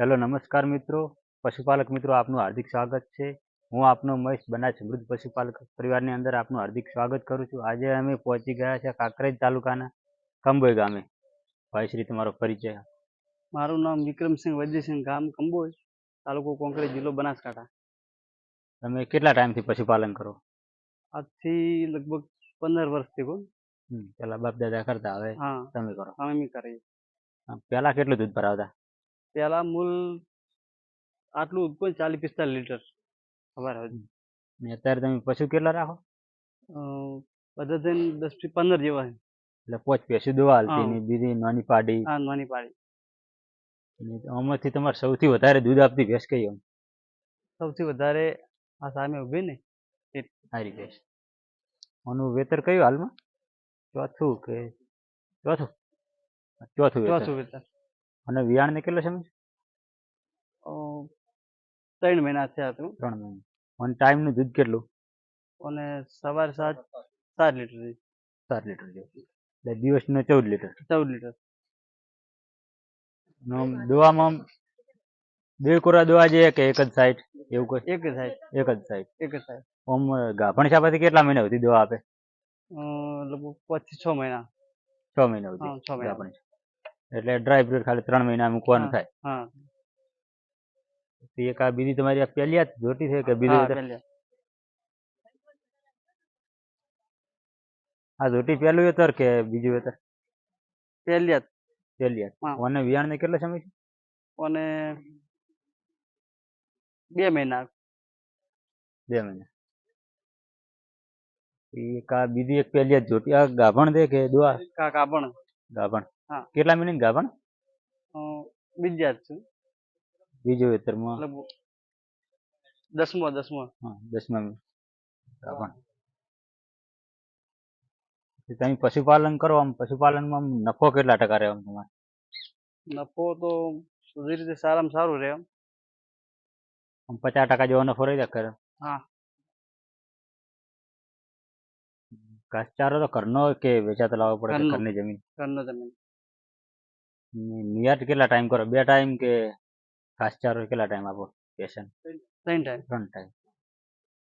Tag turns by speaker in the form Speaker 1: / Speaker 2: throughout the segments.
Speaker 1: Hello નમસ્કાર મિત્રો. પશુપાલક મિત્રો આપનું હાર્દિક સ્વાગત છે. હું આપનો મહેશ બનાસ સમૃદ્ધ પશુપાલક પરિવારની અંદર આપનું હાર્દિક સ્વાગત કરું છું. આજે અમે પહોંચી ગયા છે કાંકરેજ તાલુકાના કંબોય ગામે. ભાઈશ્રી તમારો પરિચય.
Speaker 2: મારું નામ વિક્રમસિંહ વૈદ્યસિંહ ગામ કંબોય તાલુકો કોંકરેજ જિલ્લો બનાસકાંઠા.
Speaker 1: તમે કેટલા ટાઈમથી પશુપાલન કરો?
Speaker 2: આજથી લગભગ પંદર વર્ષથી કોણ
Speaker 1: પેલા બાપ દાદા કરતા હવે
Speaker 2: હા
Speaker 1: તમે કરો.
Speaker 2: અમે કરીએ.
Speaker 1: પહેલાં પેલા કેટલું દૂધ ભરાવતા?
Speaker 2: પહેલા મૂલ આટલું કોઈ ચાલીસ પિસ્તાલીસ લીટર અમારા
Speaker 1: ને અત્યારે તમે પશુ કેટલા રાખો?
Speaker 2: બધા થઈને દસથી પંદર જેવા છે.
Speaker 1: એટલે પોચ પેસું દવા હાલતી ને બીજી નાની પાડી.
Speaker 2: હા નાની પાડી.
Speaker 1: આમાંથી તમારે સૌથી વધારે દૂધ આપતી ભેંસ કઈ આમ
Speaker 2: સૌથી વધારે આ સામે ઊભી ને
Speaker 1: સારી ભેંસ. આનું વેતર કયું હાલમાં? ચોથું કે ચોથું? ચોથું
Speaker 2: ચોથું વેતર.
Speaker 1: અને વિયાણ ને કેટલો સમય
Speaker 2: અ, ત્રણ મહિના થયા હતું.
Speaker 1: ત્રણ મહિના. અને ટાઈમનું દૂધ કેટલું?
Speaker 2: અને સવાર સાત સાત લીટર
Speaker 1: સાત લીટર જેવું. એટલે દિવસનું ચૌદ લીટર.
Speaker 2: ચૌદ લીટર.
Speaker 1: અને દોવામાં બે કોરા દોવા જે કે એક જ સાઈડ એવું કઈ?
Speaker 2: એક જ સાઈડ.
Speaker 1: એક જ સાઈડ.
Speaker 2: એક જ સાઈડ.
Speaker 1: ઓમ ગાભણ છાપાથી કેટલા મહિના સુધી દવા આપે?
Speaker 2: લગભગ પાંચથી છ મહિના.
Speaker 1: છ મહિના સુધી
Speaker 2: હા છ મહિના.
Speaker 1: ગાભણ એટલે ડ્રાય પીરિયડ ખાલી ત્રણ મહિના મૂકવાનું
Speaker 2: હા.
Speaker 1: થાય.
Speaker 2: હા.
Speaker 1: તો એક આ બીજી તમારી આ પહેલી જ જોટી છે કે બીજી
Speaker 2: હા
Speaker 1: વેતર?
Speaker 2: પહેલા
Speaker 1: આ જોટી પહેલું વેતર કે બીજું વેતર?
Speaker 2: પહેલી જ
Speaker 1: પહેલી જ
Speaker 2: હા.
Speaker 1: અને વિયાણ ને કેટલો સમય છે?
Speaker 2: અને બે મહિના.
Speaker 1: બે મહિના. એક આ બીજી એક પહેલી જ જોટી આ ગાભણ દે કે દોવા
Speaker 2: કાકા પણ
Speaker 1: ગાભણ.
Speaker 2: હા.
Speaker 1: કેટલા મિનિટ ગાભણ
Speaker 2: અ, બીજા છું.
Speaker 1: બીજું વેતરમાં
Speaker 2: દસમો દસમો.
Speaker 1: હા દસમા ગાભણ તમે પશુપાલન કરો આમ પશુપાલનમાં નફો કેટલા ટકા રહે આમ તમારે?
Speaker 2: નફો તો બધી રીતે સારામાં સારું રહે.
Speaker 1: આમ પચાસ ટકા જેવો નફો રહી જાય ખરો
Speaker 2: હા.
Speaker 1: ઘાસચારો તો ઘરનો કે વેચાતો લાવવો પડે
Speaker 2: ઘરની
Speaker 1: જમીન?
Speaker 2: ઘરનો જમીન.
Speaker 1: ને નિયત કેટલા ટાઈમ કરો? બે ટાઈમ કે ઘાસચારો કેટલા ટાઈમ આપો? પેશન
Speaker 2: ત્રણ ટાઈમ
Speaker 1: ત્રણ ટાઈમ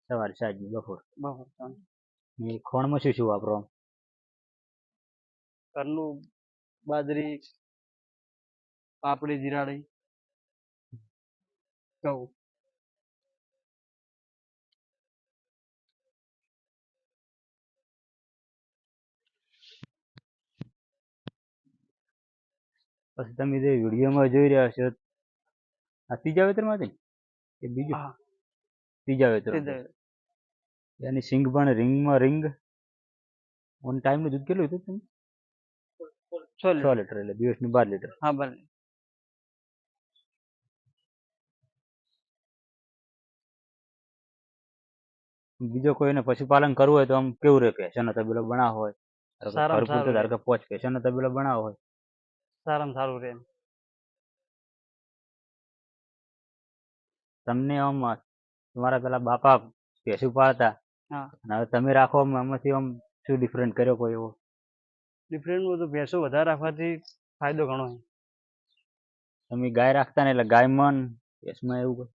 Speaker 1: સવારે સાંજ બપોર?
Speaker 2: બપોર ત્રણ.
Speaker 1: ખોણમાં શું શું વાપરો
Speaker 2: કરનું બાજરી પાપડી જીરાડી ઘઉં.
Speaker 1: પછી તમે જે વિડીયોમાં જોઈ રહ્યા છો આ ત્રીજા વેતરમાંથી કે બીજું? ત્રીજા વેતર એની સિંગ પણ રિંગમાં રિંગ. ઓન ટાઈમનું દૂધ કેટલું હતું તમે
Speaker 2: છ લીટર.
Speaker 1: એટલે દિવસનું બાર લીટર.
Speaker 2: હા બાર
Speaker 1: બીજો કોઈને પશુપાલન કરવું હોય તો આમ કેવું રહે પેશન તબેલો બનાવો હોય?
Speaker 2: સારું
Speaker 1: પોચ પેશન તબેલો બનાવો હોય?
Speaker 2: સારામાં સારું રહે
Speaker 1: તમને આમ તમારા પેલા બાપા ભેંસું પાળતા અને હવે તમે રાખો આમ એમાંથી આમ શું ડિફરન્ટ કર્યો કોઈ એવો?
Speaker 2: ડિફરન્ટ તો ભેંસો વધારે રાખવાથી ફાયદો ઘણો છે.
Speaker 1: તમે ગાય રાખતા ને એટલે ગાયમાં મન ભેંસમાં એવું કોઈ?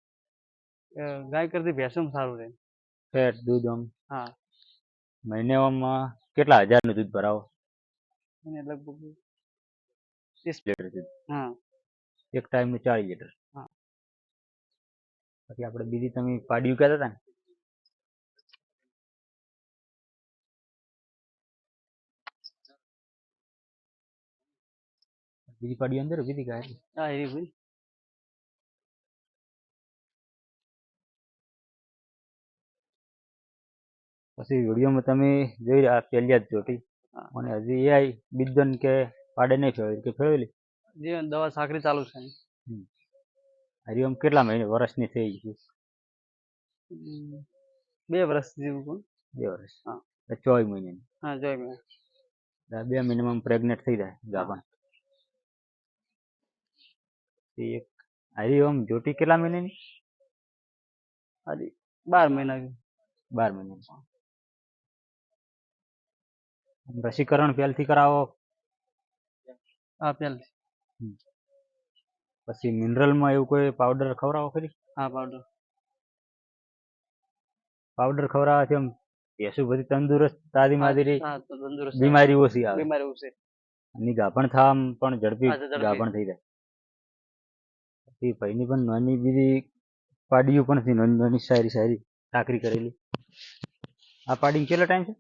Speaker 2: ગાય કરતી ભેંસોમાં સારું રહે
Speaker 1: ફેટ દૂધ આમ?
Speaker 2: હા.
Speaker 1: મહિને આમ કેટલા હજારનું દૂધ ભરાવો?
Speaker 2: લગભગ ત્રીસ હા.
Speaker 1: એક ટાઈમનું ચાલીસ લીટર
Speaker 2: હા.
Speaker 1: પછી આપણે બીજી તમે પાડ્યું કહેતા હતા ને? બીજી પાડી અંદર બીજી ગાય
Speaker 2: હા એવી ભાઈ
Speaker 1: પછી વિડીયોમાં તમે જોઈ રહ્યા પહેલી જ જોટી અને હજી એ આઈ બીજન કે પાડે નહીં ફેરવેલી કે ફેરવેલી
Speaker 2: જે દવા સાકરી ચાલુ છે
Speaker 1: હજી આમ કેટલા મહિને વર્ષની થઈ ગઈ
Speaker 2: હમ, બે વર્ષ જેવું પણ
Speaker 1: બે વર્ષ.
Speaker 2: હા.
Speaker 1: એટલે ચોવીસ મહિનાની.
Speaker 2: હા જોઈ મેં
Speaker 1: એટલે બે મહિનામાં પ્રેગ્નેટ થઈ જાય ગાભણ. તે એક હજી આમ જોટી કેટલા મહિનાની?
Speaker 2: હાજી બાર મહિના.
Speaker 1: બાર મહિનાની. આમ રસીકરણ પહેલથી કરાવો
Speaker 2: હા પહેલ
Speaker 1: પછી મિનરલમાં એવું કોઈ પાવડર ખવડાવો ખરી?
Speaker 2: હા પાવડર
Speaker 1: પાવડર ખવડાવવાથી આમ ભેંસું બધી તંદુરસ્ત તાજી માદી રહી
Speaker 2: તંદુરસ્ત
Speaker 1: બીમારી ઓછી આવે.
Speaker 2: બીમારી ઓછી.
Speaker 1: અને ગાભણ થામ પણ ઝડપી ગાભણ થઈ જાય. પછી ભાઈની પણ નાની બીજી પાડીઓ પણ હતી નાની નાની સારી સારી ટાકરી કરેલી. આ પાડી કેટલો ટાઈમ છે?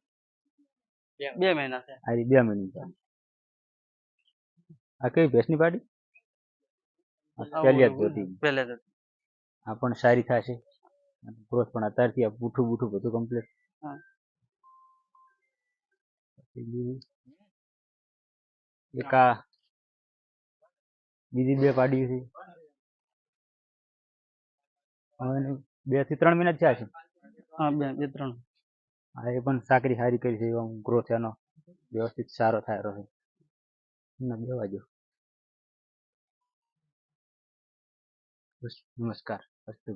Speaker 2: બે મહિના છે
Speaker 1: આ બે મહિના આ કઈ ભેંસની પાડી? આ પહેલી જ જોતી
Speaker 2: પહેલે
Speaker 1: આ પણ સારી થશે. ગ્રોથ પણ અત્યારથી આ બૂઠું બૂઠું બધું કમ્પ્લીટ. એક આ બીજી બે પાડી છે. હવે બેથી ત્રણ મહિના થયા છે.
Speaker 2: હા બે બે ત્રણ.
Speaker 1: હા એ પણ સાકરી સારી કરી છે એવો ગ્રોથ એનો વ્યવસ્થિત સારો થાય રહ્યો છે દેવા દો नमस्कार अस्तु